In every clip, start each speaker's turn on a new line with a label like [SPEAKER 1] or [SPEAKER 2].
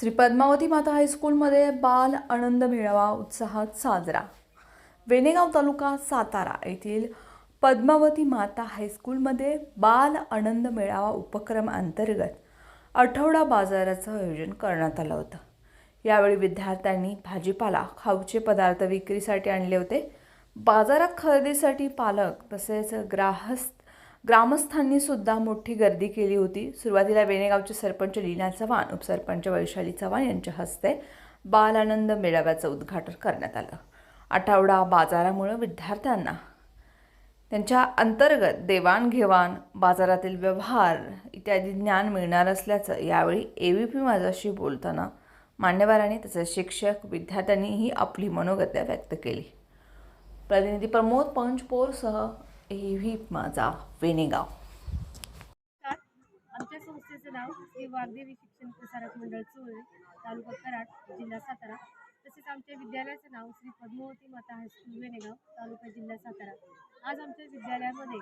[SPEAKER 1] श्री पद्मावती माता हायस्कूलमध्ये बाल आनंद मेळावा उत्साहात साजरा. वेणेगाव तालुका सातारा येथील पद्मावती माता हायस्कूलमध्ये बाल आनंद मेळावा उपक्रम अंतर्गत आठवडा बाजाराचं आयोजन करण्यात आलं होतं. यावेळी विद्यार्थ्यांनी भाजीपाला खाऊचे पदार्थ विक्रीसाठी आणले होते. बाजारात खरेदीसाठी पालक तसेच ग्राहस्थ ग्रामस्थांनी सुद्धा मोठी गर्दी केली होती. सुरुवातीला वेणेगावचे सरपंच लीना चव्हाण उपसरपंच वैशाली चव्हाण यांच्या हस्ते बाल आनंद मेळाव्याचं उद्घाटन करण्यात आलं. आठवडा बाजारामुळं विद्यार्थ्यांना त्यांच्या अंतर्गत देवाणघेवाण बाजारातील व्यवहार इत्यादी ज्ञान मिळणार असल्याचं यावेळी ए व्ही पी माझाशी बोलताना मान्यवरांनी तसेच शिक्षक विद्यार्थ्यांनीही आपली मनोगत्या व्यक्त केली. प्रतिनिधी प्रमोद पंचपोरसह ए माझा वेणेगाव.
[SPEAKER 2] आमच्या संस्थेचं नाव हे वाग्देवी शिक्षण प्रसारक मंडळ चोळे तालुका कराड जिल्हा सातारा. तसेच आमच्या विद्यालयाचं नाव श्री पद्मावती माता हायस्कूल वेणेगाव तालुका जिल्हा सातारा. आज आमच्या विद्यालयामध्ये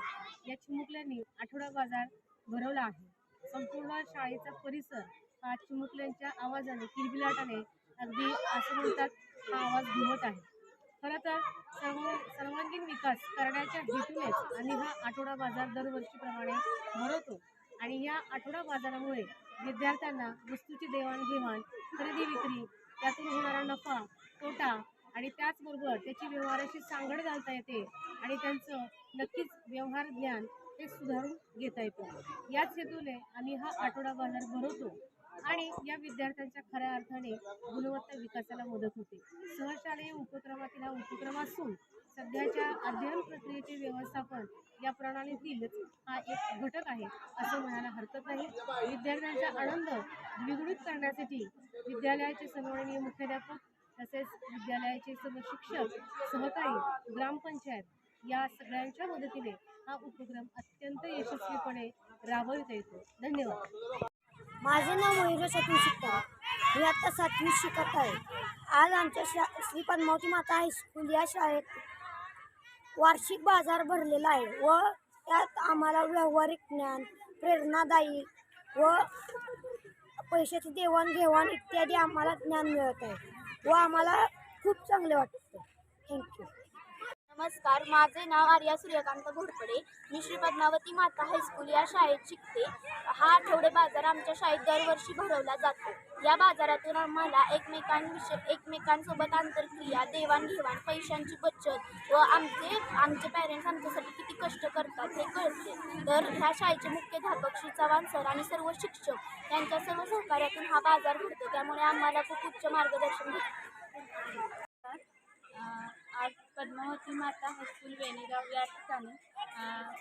[SPEAKER 2] या चिमुकल्यांनी आठवडा बाजार भरवला आहे. संपूर्ण शाळेचा परिसर हा चिमुकल्यांच्या आवाजाने किलबिलाटाने अगदी असं म्हणतात हा आवाज घुमत आहे. खरं तर सर्व सर्वांगीण विकास करण्याच्या हेतूनेच आम्ही हा आठवडा बाजार दरवर्षीप्रमाणे भरवतो. आणि या आठवडा बाजारामुळे विद्यार्थ्यांना वस्तूची देवाणघेवाण खरेदी विक्री त्यातून होणारा नफा तोटा आणि त्याचबरोबर त्याची व्यवहाराशी सांगड घालता येते आणि त्यांचं नक्कीच व्यवहार ज्ञान हे सुधारून घेता येतं. याच हेतूने आम्ही हा आठवडा बाजार भरवतो. आणि या विद्यार्थ्यांच्या खऱ्या अर्थाने गुणवत्ता विकासाला मदत होते. सहशालेय उपक्रमातील हा उपक्रम असून सध्याच्या अध्ययन प्रक्रियेचे व्यवस्थापन या प्रणालीतीलच हा एक घटक आहे असं म्हणायला हरकत नाही. विद्यार्थ्यांचा आनंद द्विगुणित करण्यासाठी विद्यालयाचे सन्माननीय मुख्याध्यापक तसेच विद्यालयाचे सर्व शिक्षक सहकारी ग्रामपंचायत या सगळ्यांच्या मदतीने हा उपक्रम अत्यंत यशस्वीपणे राबविता येतो. धन्यवाद.
[SPEAKER 3] माझे नाव मयुर चतुर शिकता मी आता सातवी शिकत आहे. आज आमच्या शा श्री पद्मावती माता हायस्कूल या शाळेत वार्षिक बाजार भरलेला आहे व त्यात आम्हाला व्यावहारिक ज्ञान प्रेरणादायी व पैशाची देवाणघेवाण इत्यादी आम्हाला ज्ञान मिळत आहे व आम्हाला खूप चांगले वाटते. थँक्यू.
[SPEAKER 4] नमस्कार माझे नाव आर्या सूर्यकांत घोडपडे. मी श्री पद्मावती माता हायस्कूल या शाळेत शिकते. हा आठवडे बाजार आमच्या शाळेत दरवर्षी भरवला जातो. या बाजारातून आम्हाला एकमेकांविषयी एकमेकांसोबत आंतरक्रिया देवाणघेवाण पैशांची बचत व आमचे आमचे पॅरेंट्स आमच्यासाठी किती कष्ट करतात हे कळते. तर ह्या शाळेचे मुख्याध्यापक श्री चव्हाण सर आणि सर्व शिक्षक यांच्या सर्व सहकार्यातून हा बाजार घडतो त्यामुळे आम्हाला खूप उच्च मार्गदर्शन भेटते. आज पद्मावती माता हायस्कूल वेणेगाव या ठिकाणी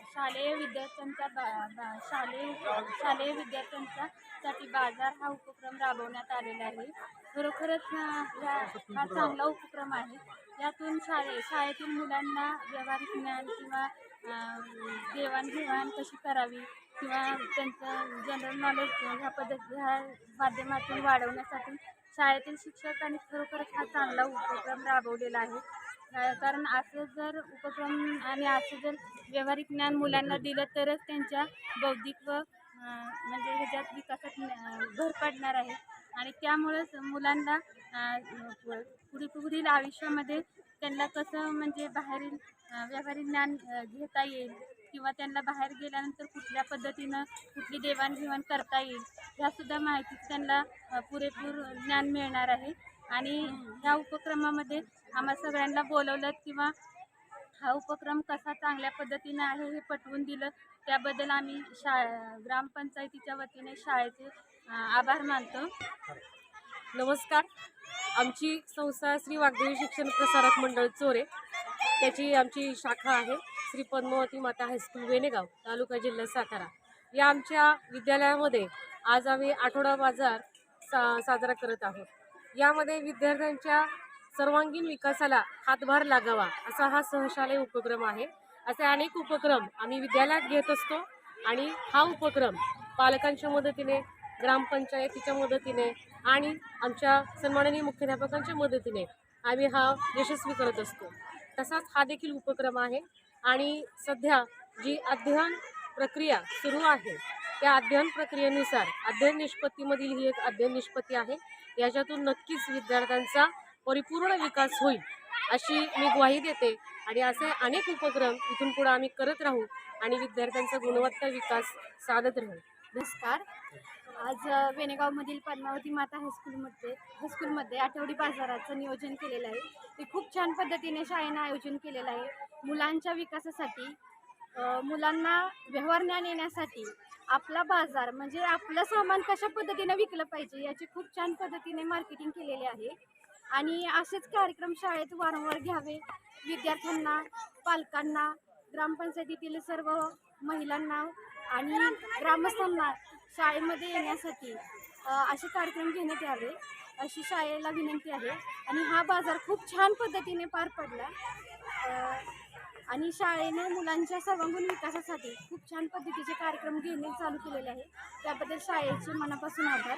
[SPEAKER 4] शालेय विद्यार्थ्यांचा बा बा शालेय शालेय विद्यार्थ्यांचा साठी बाजार हा उपक्रम राबवण्यात आलेला आहे. खरोखरच हा हा चांगला उपक्रम आहे. यातून शाळे शाळेतील मुलांना व्यावहारिक ज्ञान किंवा देवाणघेवाण कशी करावी किंवा त्यांचं जनरल नॉलेज ह्या पद्धती ह्या माध्यमातून वाढवण्यासाठी शाळेतील शिक्षकांनी खरोखरच हा चांगला उपक्रम राबवलेला आहे. कारण असं जर उपक्रम आणि असं जर व्यावहारिक ज्ञान मुलांना दिलं तरच त्यांच्या बौद्धिक व म्हणजे ह्याच्यात विकासात भर पडणार आहे. आणि त्यामुळंच मुलांना पुढे पुढील आयुष्यामध्ये त्यांना कसं म्हणजे बाहेरील व्यावहारिक ज्ञान घेता येईल किंवा त्यांना बाहेर गेल्यानंतर कुठल्या पद्धतीनं कुठली देवाणघेवाण करता येईल ह्यासुद्धा माहिती त्यांना पुरेपूर ज्ञान मिळणार आहे. आणि ह्या उपक्रमामध्ये आम्हा सगळ्यांना बोलवलं किंवा हा उपक्रम कसा चांगल्या पद्धतीनं आहे हे पटवून दिलं त्याबद्दल आम्ही शा ग्रामपंचायतीच्या वतीने शाळेचे आभार मानतो.
[SPEAKER 5] नमस्कार. आमची संस्था श्री वाग्देवी शिक्षण प्रसारक मंडळ चोरे त्याची आमची शाखा आहे. श्री पद्मावती माता हायस्कूल वेणेगाव तालुका जिल्हा सातारा. या आमच्या विद्यालयामध्ये आज आम्ही आठवडा बाजार सा साजरा करत आहोत. यामध्ये विद्यार्थ्यांच्या सर्वांगीण विकासाला हातभार लागावा असा हा सहशालय उपक्रम आहे. असे अनेक उपक्रम आम्ही विद्यालयात घेत असतो आणि हा उपक्रम पालकांच्या मदतीने ग्रामपंचायतीच्या मदतीने आणि आमच्या सन्माननीय मुख्याध्यापकांच्या मदतीने आम्ही हा यशस्वी करत असतो. तसाच हा देखील उपक्रम आहे. आणि सध्या जी अध्ययन प्रक्रिया सुरू आहे त्या अध्ययन प्रक्रियेनुसार अध्ययन निष्पत्तीमधील ही एक अध्ययन निष्पत्ती आहे. याच्यातून नक्कीच विद्यार्थ्यांचा परिपूर्ण विकास होईल अशी मी ग्वाही देते. आणि असे अनेक उपक्रम इथून पुढे आम्ही करत राहू आणि विद्यार्थ्यांचा गुणवत्ता विकास साधत राहू.
[SPEAKER 6] नमस्कार. आज वेणेगावमधील पद्मावती माता हायस्कूलमध्ये हायस्कूलमध्ये आठवडी बाजाराचं नियोजन केलेलं आहे. ते खूप छान पद्धतीने शाळेनं आयोजन केलेलं आहे. मुलांच्या विकासासाठी मुलांना व्यवहार ज्ञान येण्यासाठी आपला बाजार म्हणजे आपलं सामान कशा पद्धतीनं विकलं पाहिजे याची खूप छान पद्धतीने मार्केटिंग केलेले आहे. आणि असेच कार्यक्रम शाळेत वारंवार घ्यावे. विद्यार्थ्यांना पालकांना ग्रामपंचायतीतील सर्व महिलांना आणि ग्रामस्थांना शाळेमध्ये येण्यासाठी असे कार्यक्रम घेण्यात यावे अशी शाळेला विनंती आहे. आणि हा बाजार खूप छान पद्धतीने पार पडला. आणि शाळेने मुलांच्या सर्वांगीण विकासासाठी खूप छान पद्धतीचे कार्यक्रम घेणे चालू केलेले आहे. त्याबद्दल शाळेचे मनापासून आभार.